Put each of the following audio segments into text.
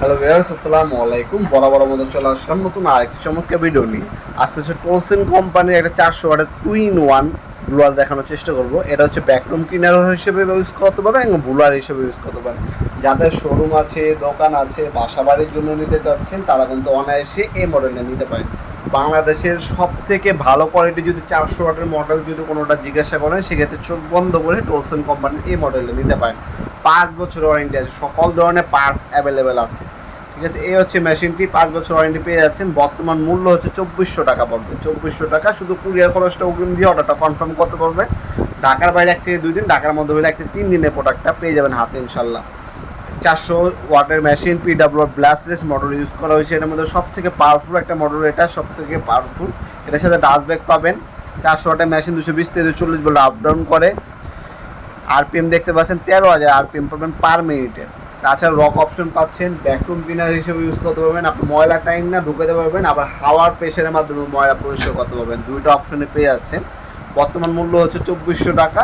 Hello viewers আসসালামু আলাইকুম। বরাবর মতো চলে আসলাম নতুন আরেকটি চমৎকার ভিডিও নিয়ে। আজকে হচ্ছে টোলসেন কোম্পানির একটা চারশো ওয়াটের টু ইন ওয়ান ব্লুয়ার দেখানোর চেষ্টা করব। এটা হচ্ছে ব্যাকরুম ক্লিনার হিসেবে ইউজ করতে পারে এবং ব্লুয়ার হিসেবে ইউজ করতে পারেন যাদের শোরুম আছে, দোকান আছে বাসা বাড়ির জন্য নিতে চাচ্ছেন, তারা কিন্তু অনায়াসে এই মডেলটা নিতে পারেন। বাংলাদেশের সব থেকে ভালো কোয়ালিটি যদি চারশো ওয়াটের মডেল যদি কোনোটা জিজ্ঞাসা করেন, সেক্ষেত্রে চোখ বন্ধ করে টোলসেন কোম্পানির এই মডেলটা নিতে পারেন। পাঁচ বছর ওয়ারেন্টি আছে, সকল ধরনের পার্টস অ্যাভেলেবেল আছে। ঠিক আছে, এই হচ্ছে মেশিনটি পাঁচ বছর ওয়ারেন্টি পেয়ে যাচ্ছেন। বর্তমান মূল্য হচ্ছে চব্বিশশো টাকা পড়বে। চব্বিশশো টাকা, শুধু কুরিয়ার খরচটা অগ্রিম দিয়ে অর্ডারটা কনফার্ম করতে পারবে। ঢাকার বাইরে এক থেকে দুই দিন, ঢাকার মধ্যে হলে এক থেকে তিন দিনের প্রোডাক্টটা পেয়ে যাবেন হাতে ইনশাল্লাহ চারশো ওয়াটের machine PW brushless model use করা হয়েছে। এটার মধ্যে সব থেকে পাওয়ারফুল একটা মডেল এটা সব থেকে পাওয়ারফুল এটার সাথে ডাস্ট ব্যাগ পাবেন। চারশো ওয়াটের মেশিন দুশো বিশ থেকে চল্লিশ বলে ডাউন করে। আরপিএম দেখতে পাচ্ছেন, তেরো হাজার আরপিএম পাবেন পার মিনিটে তাছাড়া রক অপশন পাচ্ছেন ভ্যাকুম ক্লিনার হিসেবে ইউজ করতে পারবেন। আপনি ময়লা টাইম না ঢুকাতে পারবেন, আবার হাওয়ার প্রেশারের মাধ্যমে ময়লা পরিষ্কার করতে পারবেন। দুইটা অপশনে পেয়ে যাচ্ছেন। বর্তমান মূল্য হচ্ছে চব্বিশশো টাকা।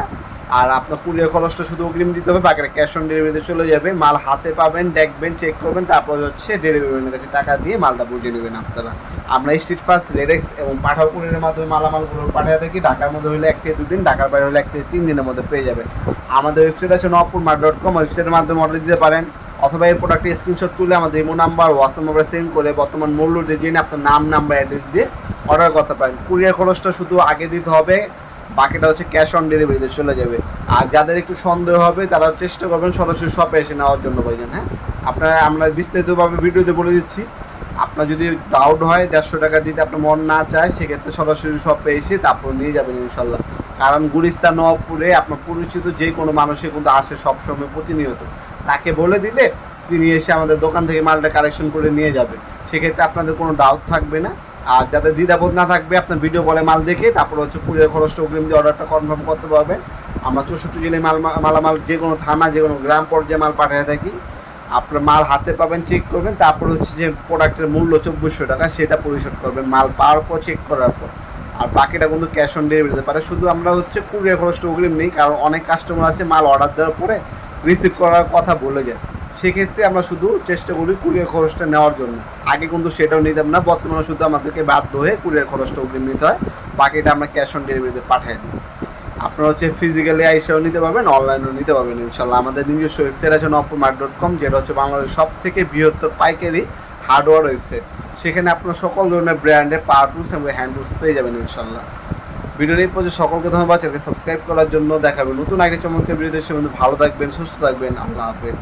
আর আপনার কুরিয়ার খরচটা শুধু অগ্রিম দিতে হবে, বাকিটা ক্যাশ অন ডেলিভারিতে চলে যাবে। মাল হাতে পাবেন, দেখবেন চেক করবেন, তারপর হচ্ছে ডেলিভারি কাছে টাকা দিয়ে মালটা বুঝে নেবেন আপনারা। আমরা স্ট্রিট ফার্স্ট রেডেক্স এবং পাঠাও কুরিয়ারের মাধ্যমে মালামালগুলো পাঠিয়ে থাকি। ঢাকার মধ্যে হলে এক থেকে দুদিন, ঢাকার বাইরে হলে এক থেকে তিন দিনের মধ্যে পেয়ে যাবেন। আমাদের ওয়েবসাইট আছে নপুর মার্ট ডট কম ওয়েবসাইটের মাধ্যমে অর্ডার দিতে পারেন। অথবা এই প্রোডাক্টের স্ক্রিনশট তুলে আমাদের imo number WhatsApp number send করে বর্তমান মূল্য ডিজাইন আপনার নাম নাম্বার অ্যাড্রেস দিয়ে অর্ডার করতে পারেন। কুরিয়ার খরচটা শুধু আগে দিতে হবে। বাকিটা হচ্ছে ক্যাশ অন ডেলিভারিতে চলে যাবে। আর যাদের একটু সন্দেহ হবে, তারা চেষ্টা করবেন সরাসরি শপে এসে নেওয়ার জন্য ভাইজান হ্যাঁ? আপনারা, আমরা বিস্তারিতভাবে ভিডিওতে বলে দিচ্ছি। আপনার যদি ডাউট হয়, দেড়শো টাকা দিতে আপনার মন না চায়, সেক্ষেত্রে সরাসরি শপে এসে তারপর নিয়ে যাবেন ইনশাল্লাহ। কারণ গুলিস্তান, নবাবপুরে আপনার পরিচিত যে কোনো মানুষই কিন্তু আসে সবসময় প্রতিনিয়ত। তাকে বলে দিলে তিনি এসে আমাদের দোকান থেকে মালটা কালেকশন করে নিয়ে যাবে সেক্ষেত্রে আপনাদের কোনো ডাউট থাকবে না। আর যাদের দ্বিধাবোধ না থাকবে, আপনার ভিডিও কলে মাল দেখে, তারপর হচ্ছে কুরিয়ার খরচটা অগ্রিম দিয়ে অর্ডারটা কনফার্ম করতে পারবেন আমরা চৌষট্টি জেলায় মাল, মালামাল যে কোনো থানা, যে কোনো গ্রাম পর্যায়ে মাল পাঠিয়ে থাকি। আপনার মাল হাতে পাবেন চেক করবেন, তারপর হচ্ছে যে প্রোডাক্টের মূল্য চব্বিশশো টাকা, সেটা পরিশোধ করবেন, মাল পাওয়ার পর চেক করার পর। আর বাকিটা কিন্তু ক্যাশ অন ডেলিভারি পারে। শুধু আমরা হচ্ছে কুরিয়ার খরচটা অগ্রিম নেই, কারণ অনেক কাস্টমার আছে মাল অর্ডার দেওয়ার পরে রিসিভ করার কথা বলে যায়। সেক্ষেত্রে আমরা শুধু চেষ্টা করি কুরিয়ার খরচটা নেওয়ার জন্য। আগে কিন্তু সেটাও নিতাম না, বর্তমানে শুধু আমাদেরকে বাধ্য হয়ে কুরিয়ার খরচটা অগ্রিম নিতে হয়, বাকিটা আমরা ক্যাশ অন ডেলিভারিতে পাঠিয়ে দিই। আপনারা হচ্ছে ফিজিক্যালি আইসাও নিতে পারবেন অনলাইনেও নিতে পারবেন ইনশাল্লাহ আমাদের নিজস্ব ওয়েবসাইট আছে নপমার্ট ডট কম যেটা হচ্ছে বাংলাদেশের সব থেকে বৃহত্তর পাইকারি হার্ডওয়্যার ওয়েবসাইট সেখানে আপনার সকল ধরনের ব্র্যান্ডের পাওয়ার টুলস এবং হ্যান্ড টুলস পেয়ে যাবেন ইনশাল্লাহ ভিডিওর এই পর্যন্ত, সকলকে ধন্যবাদ। চ্যানেলকে সাবস্ক্রাইব করার জন্য দেখাবেন নতুন আগে চমৎকার ভিডিও দেশের মধ্যে ভালো থাকবেন, সুস্থ থাকবেন। আল্লাহ হাফেজ।